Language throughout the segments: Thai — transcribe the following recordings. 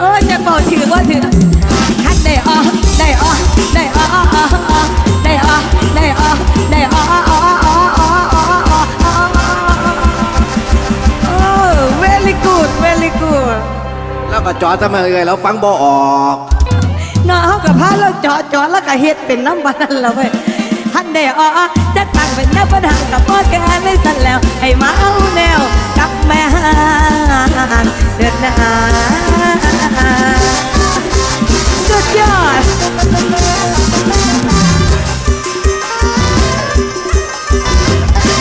เอ้ยจะบอกถือว่าถือคันได้ออได้ออได้ออได้ออได้ออได้ออโอ้ very good very good แล้วก็จอดทำไมเอ่ยเราฟังบ่ออกน้าเขากับพาเราจอดจอดแล้วก็เฮ็ดเป็นน้ำบันนั่นแล้วเว้ย ท่านได้ออจะตั้งเป็นแนวประดังกับพ่อแกไม่สั่นแล้ว ให้มาเอาแนวกับแม่เดินหนาสุดยอด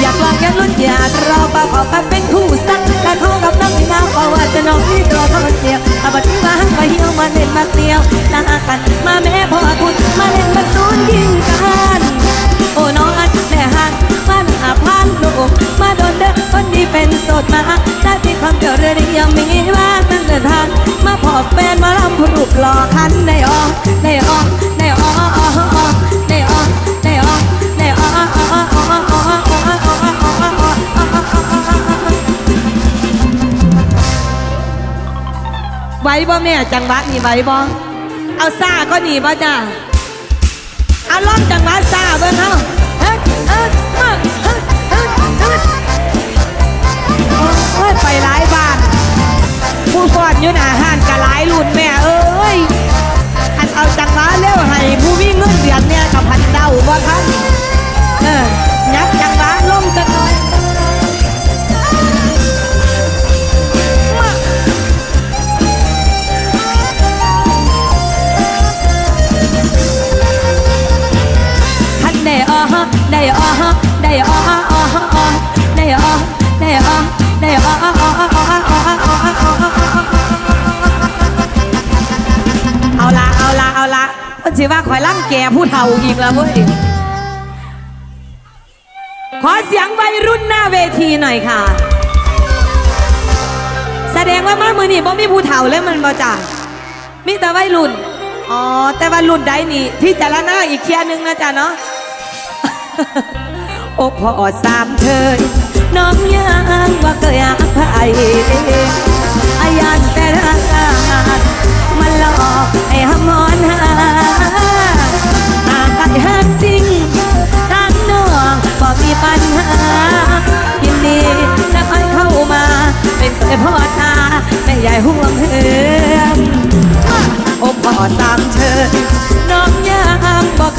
อยากลองอยากลุ้นอยากรอปากออกกันเป็นคู่สักการท้องกับน้ำที่น้ำเพราว่าจะน้องที่ตัวเขาเดียวอาบัดที่มาหักมาเหี่ยวมาเล่นมาเตียวลากันมาแม่พ่อคุณมาเล่นมาซู บ่แม่จังหวะนี่ไหวบ่เอาซ่าก็หนีบ่จ้าเอาล่องจังหวะซาเบิ่งเฮาเฮ้ยเฮ้ยเฮ้ย ได้ออได้ออได้ออได้ออได้อเอาละเอาละเอาละเพิ่นสิว่าข่อยล่ำแก่ผู้เฒ่าอีกแล้วเว้ยขอเสียงวัยรุ่นหน้าเวทีหน่อยค่ะ แสดงว่ามามือนี่บ่มีผู้เฒ่าเลยมันบ่จ้ามีแต่วัยรุ่น อ๋อ แต่ว่ารุ่นใดนี่พี่จารณาอีกเทียหนึงนะจ๊ะเนาะ โอ้พอสามเธยน้องยังว่าเคยอภัยอายันแต่รักมันหลอกให้หำมอนหาหากไอ้ฮักจริงทางน้องบ่มีปัญหายินดีจะให้เข้ามา เป็นเคยพ่อตาแม่ใหญ่ห่วงเฮือมโอ้พ่อสามเชิญน้องยามบอก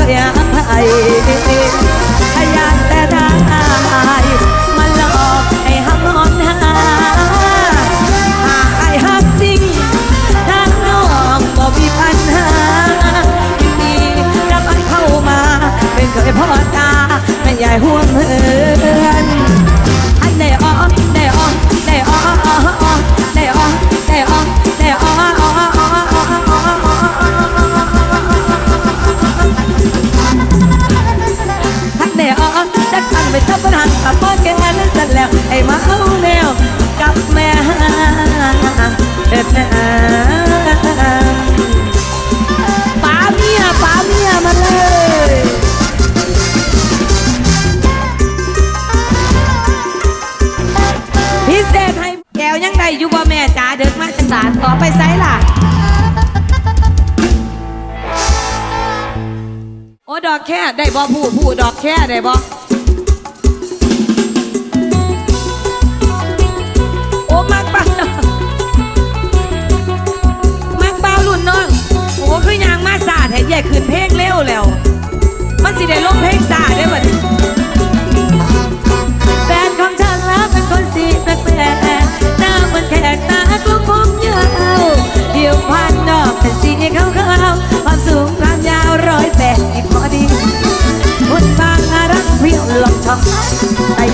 แม่ใหญ่ห่วงเฮือนอันได้ออได้ออได้ออได้ออได้ออได้ออทักแนวจักทันไปทับปัญหากับพ่อแกนั่นเสร็จแล้วไอ้มาเอาแนวกับแม่เด็ดนะป๋าเมียป๋าเมียมาเลย อยู่บ่แม่จ๋าเดินมาจังสารต่อไปไซล่ะ โอ้ดอกแค่ได้บ่ผู้ผู้ดอกแค่ได้บ่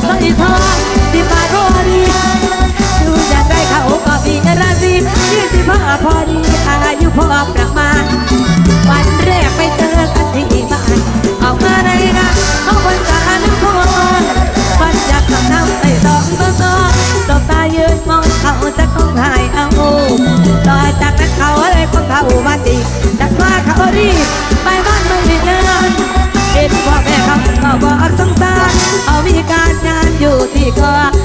ส่สร้อยทองสิบาทพอดีดูจากได้เขาก็มีราศียี่สิบห้าพอดีอายุพ่อประมาณวันแรกไปเจอกันที่บ้านเอามาในงานเอาบนสารนครวันอยากทำน้ำใส่สองต่อสองสบตายืนมองเขาจะคงหายเอาต่อจากนั้นเขาเลยคนเขามาจีจากว่าเขารีบไปบ้านไม่นานเห็นพ่อแม่เขาก็บอกสง กา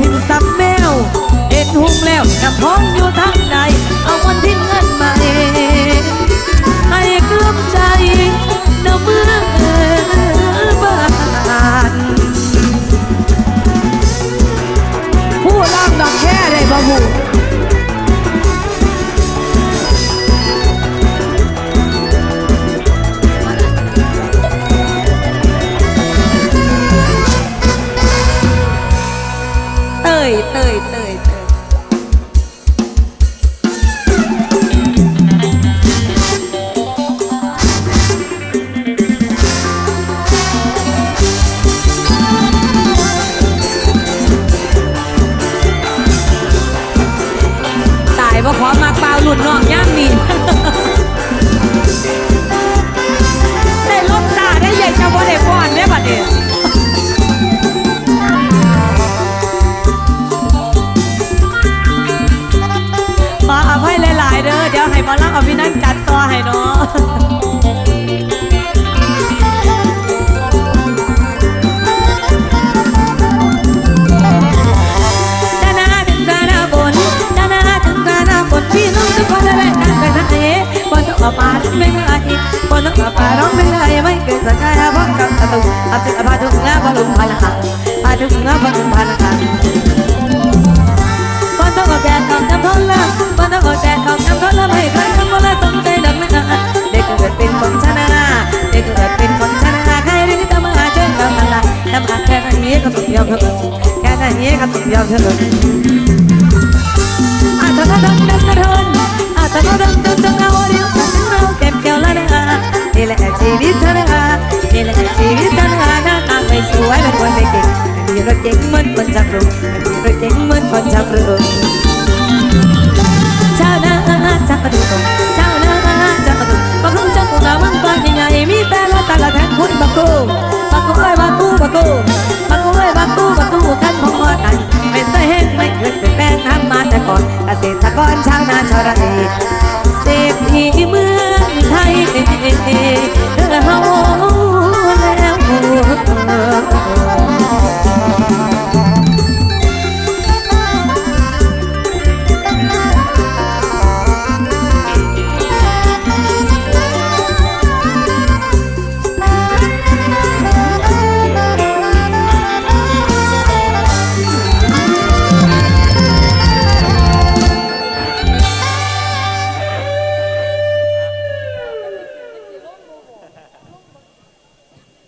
ถิ่นสับแมวเอ็นหุ้งแล้วน้ำท้องอยู่ทางใด เพราะกับตะตุอาศิพาทุกงาพลุงพลังพาทุกงาพลุงพลังบนต้องออกแดดออกน้ำท้องละบนต้องออกแดดออกน้ำท้องละไม่เคยทำอะไรสนใจดังนั้นเด็กเกิดเป็นคนชนะเด็กเกิดเป็นคนชนะใครหรือจะมาช่วยเราอะไรทำอาแค่นี้ก็ต้องยอมเถอะแค่นี้ก็ต้องยอมเถอะ คนจับรูรถเก๋งเหมือนคนจับรูชาวนาจักระดูกชาวนาจักระดูกบักลุงจักกูงามันปานใหญ่ๆมีแต่ละต่ละแทนคุณบักกูบักกูเอ้ยบักกูบักกูบักกูเอ้ยบักกูบักกูกันพอกันไม่ใช่เห็นไม่เคยเป็นแป้งทำมาแต่ก่อนเกษตรกรชาวนาชาวไร่เศรษฐีเมืองไทย